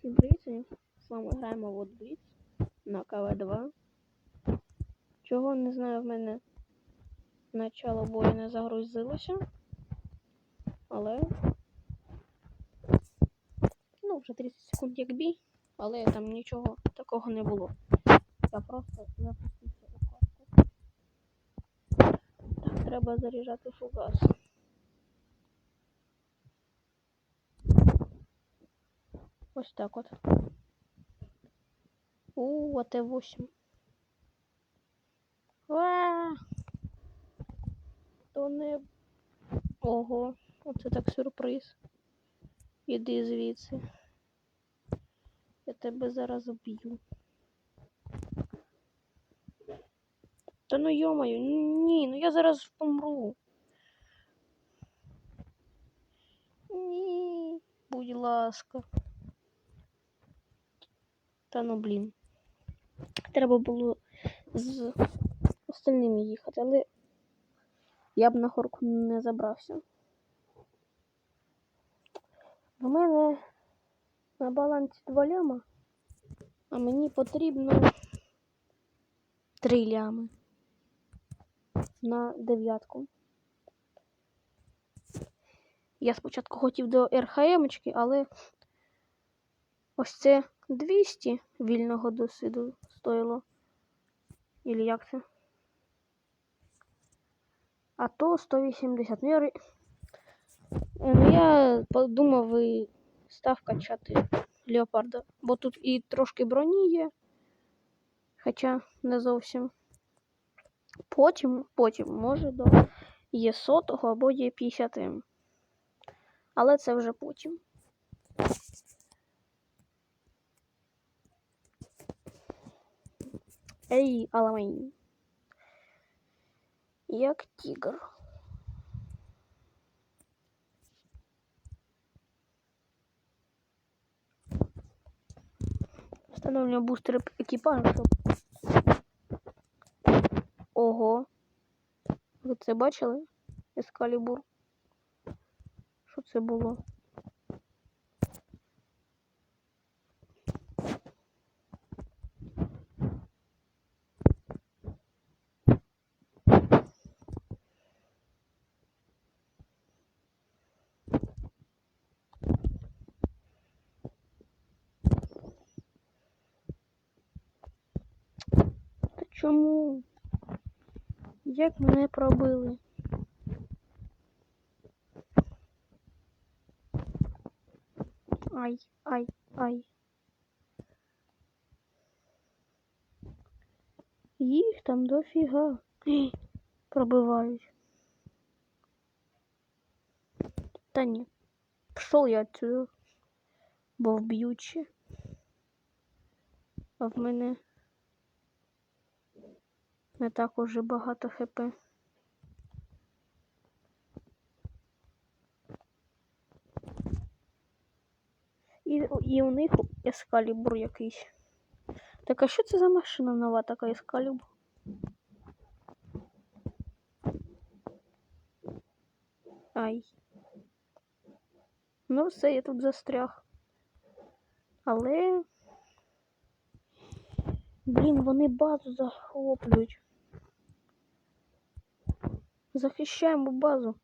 Всім привіт! З вами граємо в от на КВ2. Чого не знаю, в мене начало бою не загрузилося. Але. Ну, вже 30 секунд як бій, але там нічого такого не було. Я просто запустився у катку. Так, треба заряджати фугас. Ось так от. У, АТ-8. Ва! То не. Ого, оце так сюрприз. Іди звідси. Я тебе зараз вб'ю. Та ну йомаю, ні, ну я зараз помру. Ні, будь ласка. Та ну блін. Треба було з остальними їхати, але я б на горку не забрався. В мене на балансі два ляма, а мені потрібно три лями на дев'ятку. Я спочатку хотів до РХМ-очки, але ось це 200 вільного досвіду стоїло. Или як це? А то 180. Ну, я, ну, я подумав і став качати леопарда. Бо тут і трошки броні є. Хоча не зовсім. Потім, потім, може, до є сотого або є 50 Але це вже потім. Ей, Аламейн. Як тігр. Встановлюємо бустер екіпажу, щоб. Ого. Ви це бачили? Ескалібур. Що це було? Та чому? Як мене пробили? Ай, ай, ай. Їх там дофіга. Пробивають. Та ні. Пішов я отсюда. Бо вб'ючи. А в мене не так уже багато хп. І, і у них ескалібур якийсь. Так а що це за машина нова така ескалібур? Ай. Ну все, я тут застряг. Але. Блін, вони базу захоплюють. Захищаємо базу.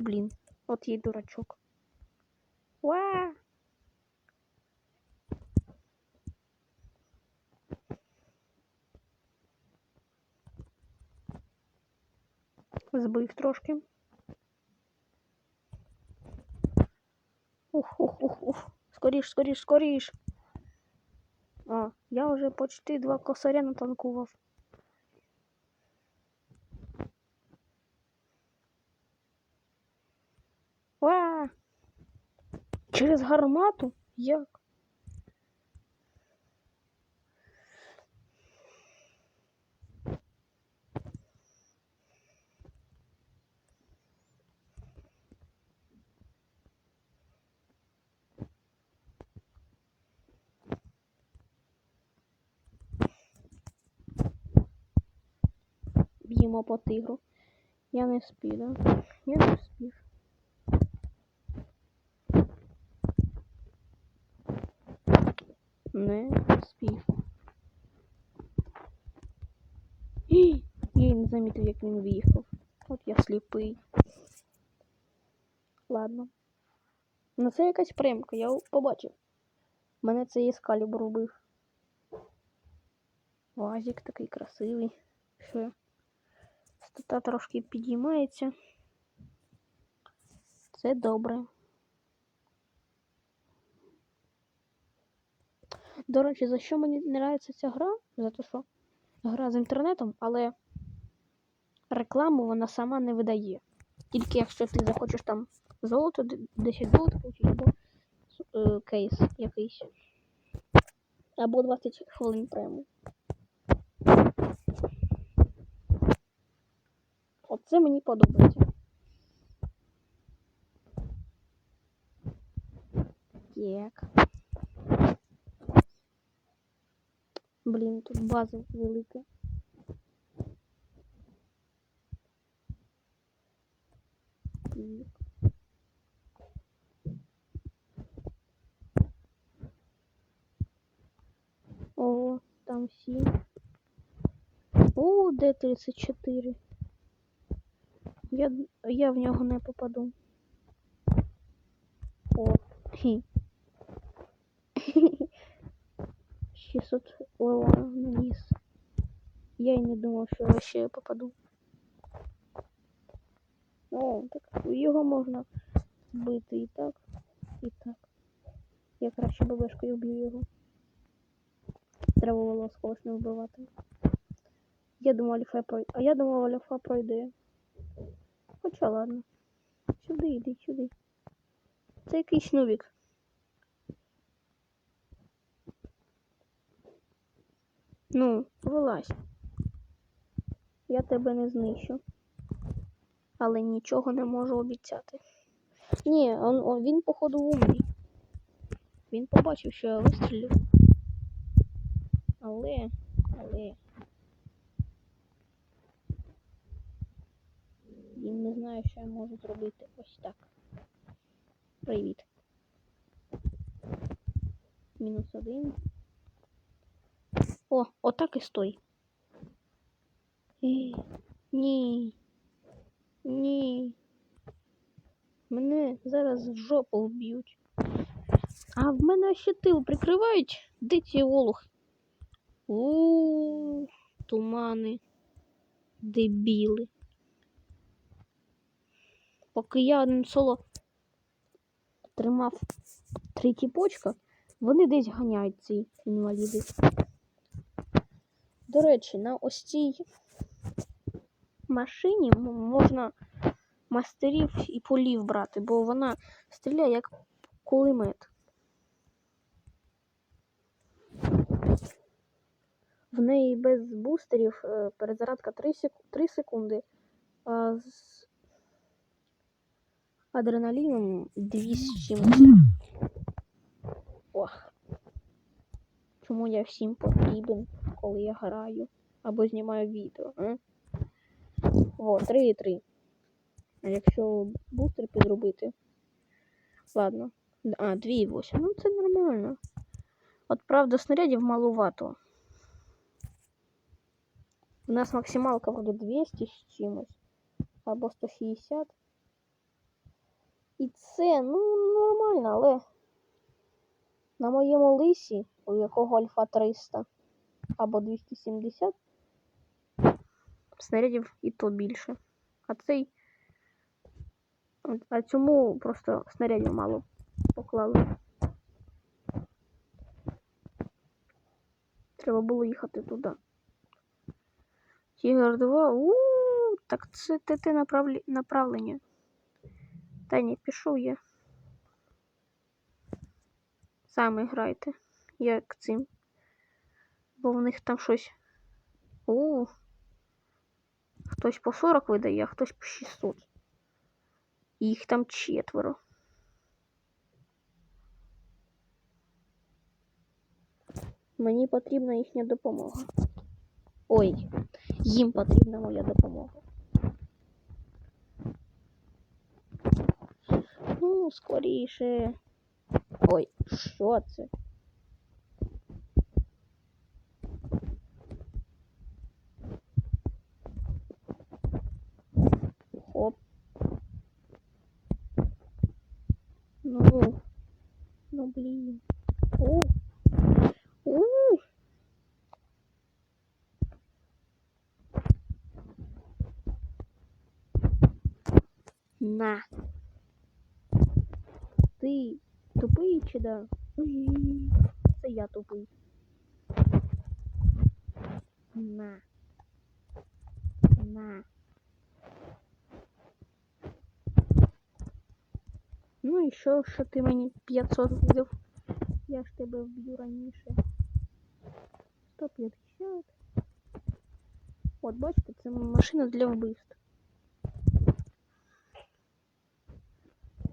Блін, от їй дурачок. Уа! Збив трошки. Ух, ух, ух, ух. Скоріш, скоріш, скоріш. А, я вже почти два косаря натанкував. Через гармату? Як? Б'ємо по тигру. Я не вспів, да? Я не вспів. Не спів. Я не замітив, як він виїхав. От я сліпий. Ладно. Ну це якась примка, я побачив. Мене цей ескалібр убив. Вазик такий красивий. Все. Стата трошки підіймається. Це добре. До речі, за що мені не нравиться ця гра? За те, що гра з інтернетом, але рекламу вона сама не видає. Тільки якщо ти захочеш там золото, 10 золота получити, або е, кейс якийсь. Або 20 хвилин прему. Оце мені подобається. Так. Блін, тут база велика. О, там всі. О, Д-34. Я, я в нього не попаду. О, хі. 600 урона наніс. Я й не думав, що я ще попаду. О, так його можна бити і так, і так. Я краще бабешкою вб'ю його. Треба було когось не вбивати. Я думав, альфа пройде. А я думав, альфа пройде. Хоча ладно. Сюди, йди, сюди. Це якийсь нубік. Ну, вилазь. Я тебе не знищу. Але нічого не можу обіцяти. Ні, он, он, він, походу, умний. Він побачив, що я вистрілив. Але, але. Він не знає, що я можу зробити. Ось так. Привіт. Мінус один. О, отак і стой. Е, Ні. Ні. Мене зараз в жопу вб'ють. А в мене ще тил прикривають. Де ці олухи? У тумани. Дебіли. Поки я одним соло тримав три тіпочка, вони десь ганяють ці інваліди. До речі, на ось цій машині можна мастерів і полів брати, бо вона стріляє як кулемет. В неї без бустерів е, перезарядка 3, сек... 3 секунди, а з адреналіном 200. Ох. Чому я всім потрібен, коли я граю або знімаю відео? А? О, 3,3. А якщо бустер підробити? Ладно. А, 2,8. Ну це нормально. От правда, снарядів малувато. У нас максималка вроде 200 з чимось. Або 160. І це, ну, нормально, але на моєму лисі, у якого альфа 300 або 270, снарядів і то більше. А цей. А цьому просто снарядів мало поклали. Треба було їхати туди. Тігр 2. у так це ТТ направлі... направлення. Та ні, пішов я. Саме грайте, як цим. Бо в них там щось. У. Хтось по 40 видає, а хтось по 600. І їх там четверо. Мені потрібна їхня допомога. Ой, їм потрібна моя допомога. Ну, скоріше. Ой, що це? Ну. Блін. О. У. На. Ти тупий чи да? Це я тупий. На. На. Ну і що, що ти мені 500 вбив? Я ж тебе вб'ю раніше. 150. От, бачите, це машина для вбивств.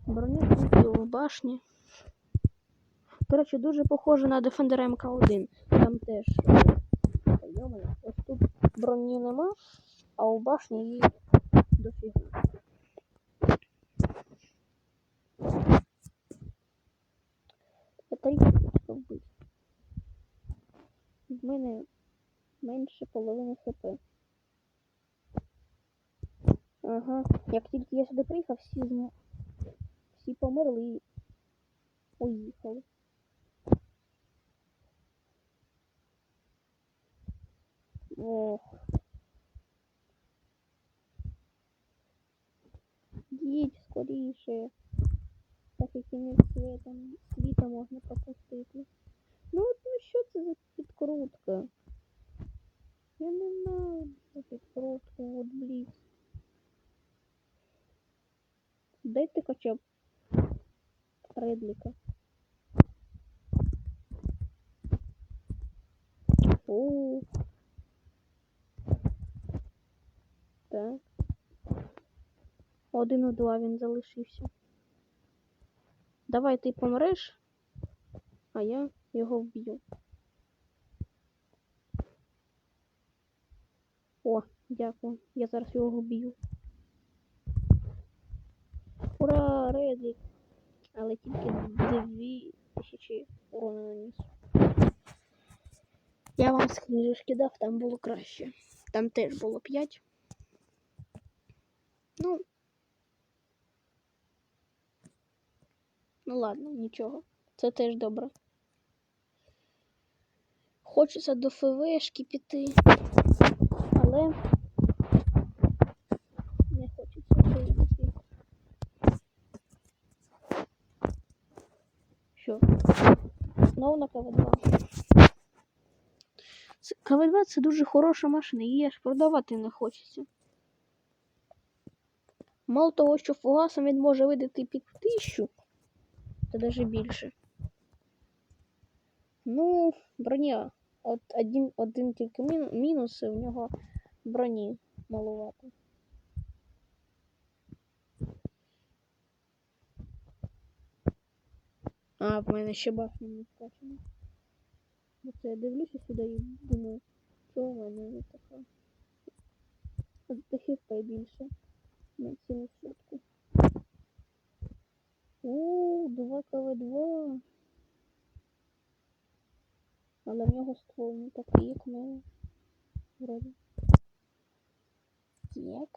Броня тут в башні. Коротше, дуже похоже на Defender MK1. Там теж. Ось тут броні нема, а у башні її дофіга. Батарейка тільки вбити. В мене менше половини хп. Ага, як тільки я сюди приїхав, всі зна... всі померли і уїхали. Ох. Їдь скоріше. Так як кінець світа, світа можна пропустити. Ну от ну що це за підкрутка? Я не знаю за підкрутку, от блін. Дайте хоча б редліка. О. Так. Один у два він залишився. Давай ти помреш, а я його вб'ю. О, дякую. Я зараз його вб'ю. Ура, Редлік! Але тільки дві тисячі урона наніс. Я вам з книжечки дав, там було краще. Там теж було 5. Ну. Ну ладно, нічого. Це теж добре. Хочеться до ФВшки піти. Але не хочеться вже йти. Що? Знову на КВ2. Це- КВ2 це дуже хороша машина, її аж продавати не хочеться. Мало того, що фугасом він може видати під тисячу, та навіть більше. Ну, броня. От один, один тільки мін, мінус, і в нього броні маловато. А, в мене ще башня не скачана. Оце я дивлюся сюди і думаю, що в мене не така. От більше. На цілу сотку. О, 2 КВ2. Але в нього ствол не такий, як в мене. Вроді. Як?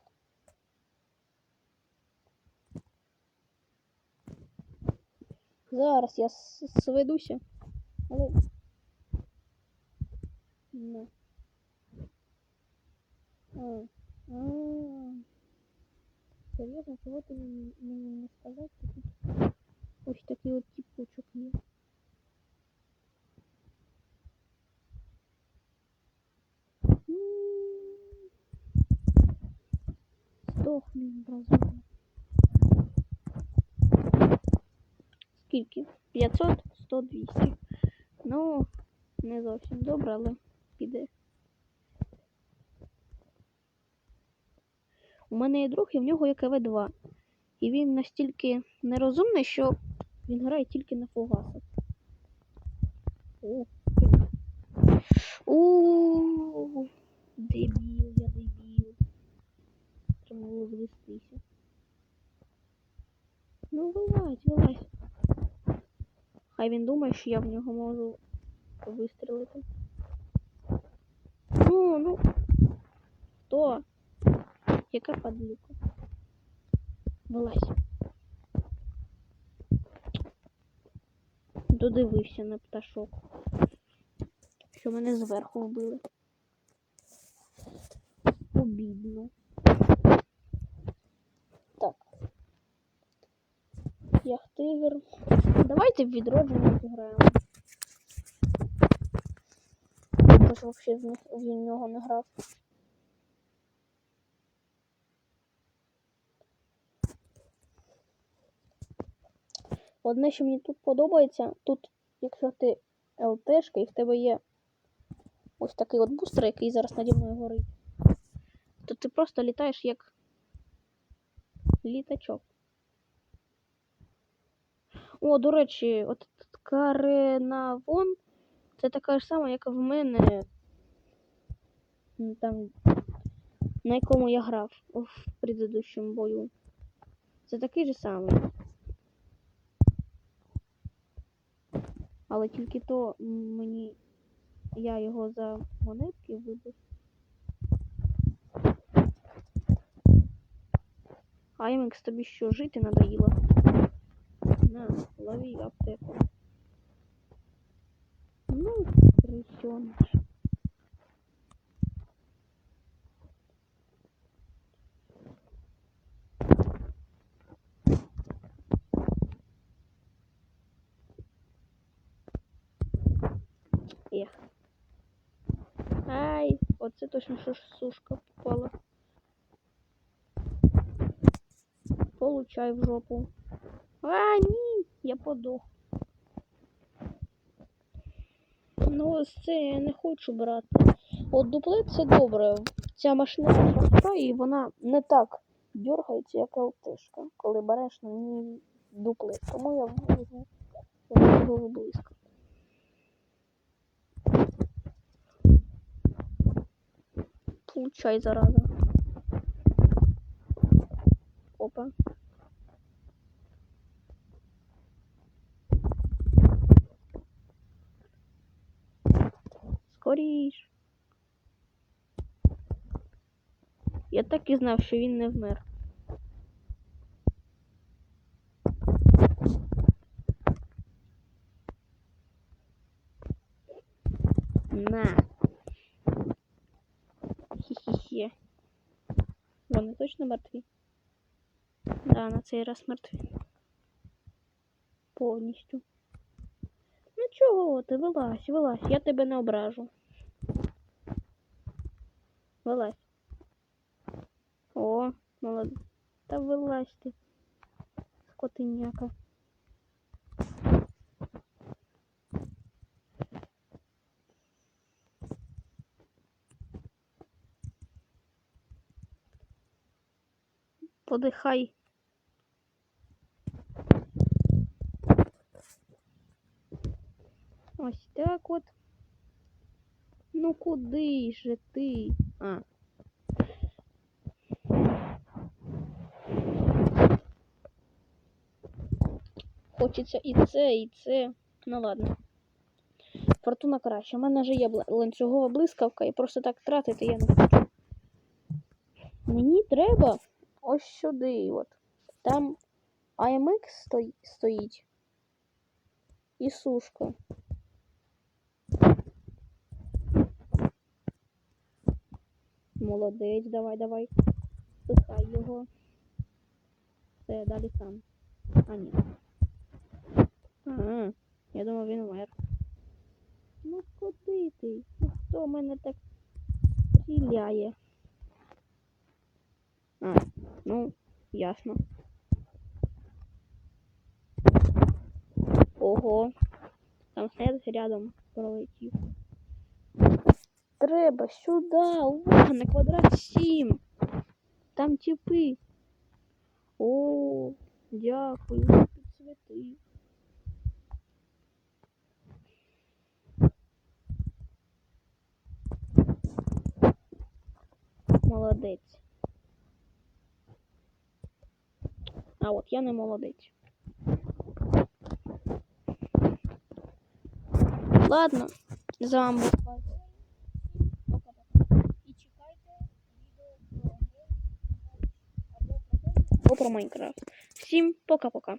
Зараз я сведуся. Але. Не. А. А. Серйозно, чого ти мені мені не сказав, що тут ось такий от тіпочок є. М. Здохни, бразуля. Скільки? 500, 100, 200. Ну, не зовсім добре, але У мене є друг, і в нього є КВ-2. І він настільки нерозумний, що він грає тільки на фугасах. О, У, дебіл, я дебіл. Треба було звестися. Ну, вилазь, вилазь. Хай він думає, що я в нього можу вистрілити. Ну, ну. Хто? Яка падлюка? Вилазь. додивився на пташок. Що мене зверху вбили. Обідно. Так. Яхтивер. Давайте в відродження зіграємо. Я ж взагалі в нього не грав. Одне, що мені тут подобається, тут, якщо ти ЛТшка і в тебе є ось такий от бустер, який зараз наді мною горить, то ти просто літаєш як літачок. О, до речі, от Каренавон це така ж сама, як в мене. Там, на якому я грав в предыдущому бою. Це такий же самий. Але тільки то м, мені я його за монетки вибив. Аймекс, тобі що жити надоїло? На, лови аптеку. Ну, крысёныш. Оце точно що ж сушка попала. Получай в жопу. А, ні, я подох. Ну, ось це я не хочу брати. От дуплет це добре. Ця машина проста і вона не так дергається, як ЛТшка, коли береш на ній дуплет. Тому я візьму його близько. Получай зараза. Опа. Скоріш. Я так і знав, що він не вмер. На. Вони точно мертві? Да, на цей раз мертві. Повністю. Ну чого ти, вилазь, вилазь, я тебе не ображу. Вилазь. О, молодець. Та вилазь ти. Скотиняка. Подихай. Ось так от. Ну куди же ти? А. Хочеться і це, і це. Ну ладно. Фортуна краще. У мене вже є ланцюгова блискавка і просто так тратити я не хочу. Мені треба ось сюди. От. Там стої- стоїть. І сушка. Молодець, давай, давай. Пихай його. Все, далі сам. А, ні. Ага, я думав, він вмер. Ну куди ти? Ну хто мене так стріляє? А, ну, ясно. Ого. Там снег рядом пролетів. Треба сюди. Увага, на квадрат 7. Там типи. О, дякую, підсвіти. Молодець. А от я не молодець. Ладно, за вами. І чекайте відео про Майнкрафт. Всім пока-пока.